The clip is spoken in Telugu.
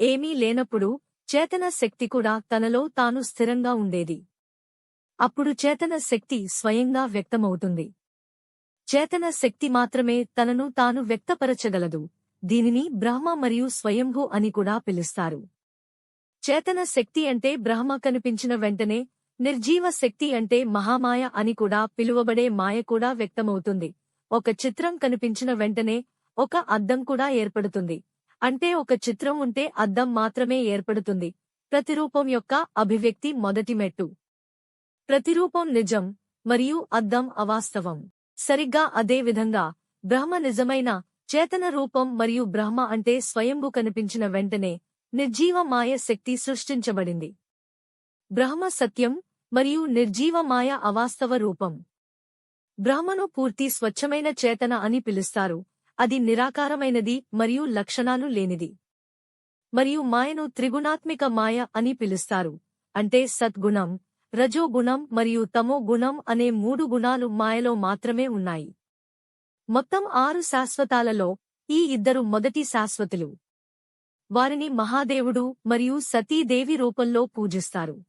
ఏమీ లేనప్పుడు చేతన శక్తి కూడా తనలో తాను స్థిరంగా ఉండేది. అప్పుడు చేతన శక్తి స్వయంగా వ్యక్తమవుతుంది. చేతన శక్తి మాత్రమే తనను తాను వ్యక్తపరచగలదు. దీనిని బ్రహ్మ మరియు స్వయంభు అని కూడా పిలుస్తారు. చేతన శక్తి అంటే బ్రహ్మ కనిపించిన వెంటనే నిర్జీవ శక్తి అంటే మహామాయ అని కూడా పిలువబడే మాయ కూడా వ్యక్తమవుతుంది. ఒక చిత్రం కనిపించిన వెంటనే ఒక అద్దం కూడా ఏర్పడుతుంది. అంటే ఒక చిత్రం ఉంటే అద్దం మాత్రమే ఏర్పడుతుంది. ప్రతిరూపం యొక్క అభివ్యక్తి మొదటి మెట్టు. ప్రతిరూపం నిజం మరియు అద్దం అవాస్తవం. సరిగ్గా అదే విధంగా బ్రహ్మ నిజమైన చేతన రూపం మరియు బ్రహ్మ అంటే స్వయంభు కనిపించిన వెంటనే నిర్జీవ మాయ శక్తి సృష్టించబడింది. బ్రహ్మ సత్యం మరియు నిర్జీవ మాయ అవాస్తవ రూపం. బ్రహ్మను పూర్తి స్వచ్ఛమైన చేతన అని పిలుస్తారు. అది నిరాకారమైనది మరియు లక్షణాలు లేనిది. మరియు మాయను త్రిగుణాత్మిక మాయ అని పిలుస్తారు. అంటే సద్గుణం రజోగుణం మరియు తమో గుణం అనే మూడు గుణాలు మాయలో మాత్రమే ఉన్నాయి. మొత్తం ఆరు శాశ్వతాలలో ఈ ఇద్దరు మొదటి శాశ్వతులు. వారిని మహాదేవుడు మరియు సతీదేవి రూపంలో పూజిస్తారు.